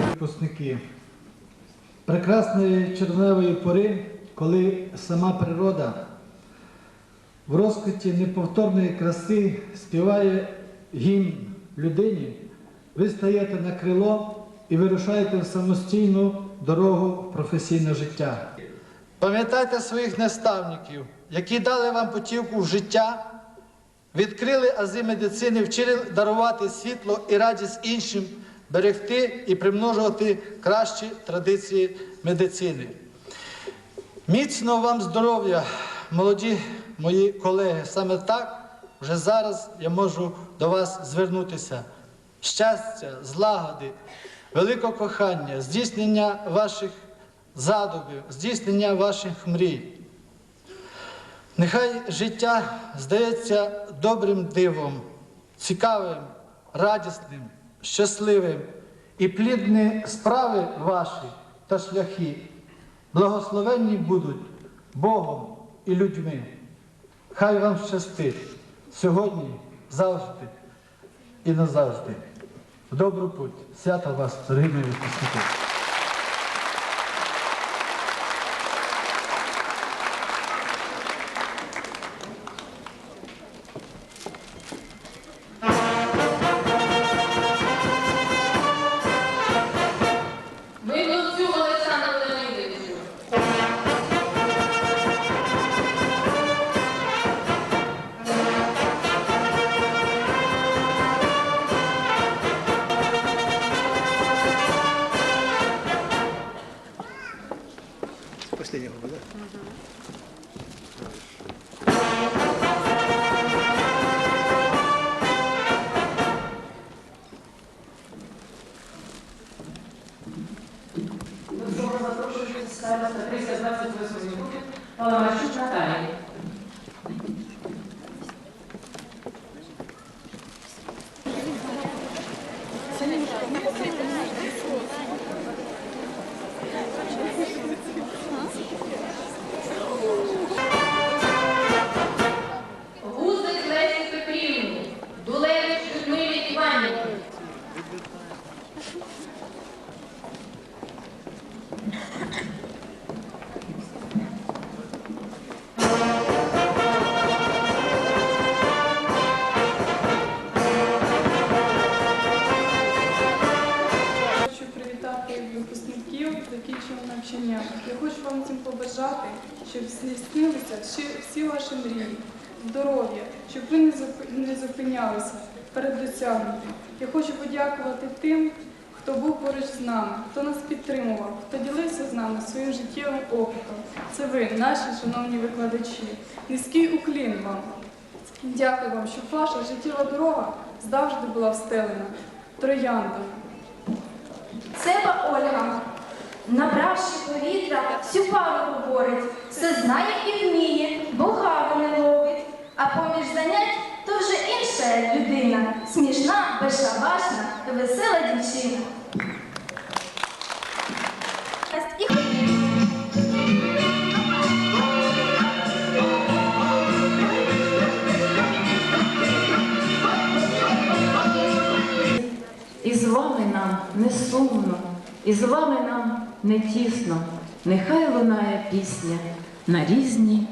Випускники. Прекрасної червневої пори, коли сама природа в розквіті неповторної краси співає гімн людині, ви стаєте на крило і вирушаєте в самостійну дорогу в професійне життя. Пам'ятайте своїх наставників, які дали вам путівку в життя відкрили ази медицини, вчили дарувати світло і радість іншим, берегти і примножувати кращі традиції медицини. Міцного вам здоров'я, молоді мої колеги. Саме так вже зараз я можу до вас звернутися. Щастя, злагоди, великого кохання, здійснення ваших задумів, здійснення ваших мрій. Нехай життя здається добрим дивом, цікавим, радісним, щасливим і плідні справи ваші та шляхи благословенні будуть Богом і людьми. Хай вам щастить сьогодні, завжди і назавжди. В добру путь. Свято вас, дорогі випускники. Последнего года. До слова запрошується староста 328 групи Паламарчук Наталії. Я хочу вам всім побажати, щоб здійснилися всі, ваші мрії, здоров'я, щоб ви не зупинялися перед досягнутим. Я хочу подякувати тим, хто був поруч з нами, хто нас підтримував, хто ділився з нами своїм життєвим опитом. Це ви, наші шановні викладачі. Низький уклін вам. Дякую вам, щоб ваша життєва дорога завжди була встелена трояндами. Себе Ольга, набравши повітря, всю пару говорить, все знає і вміє, богаву не ловить. А поміж занять то вже інша людина, смішна, безшабашна, весела дівчина. І з вами нам не сумно, і з вами нам не тісно. Нехай лунає пісня на різні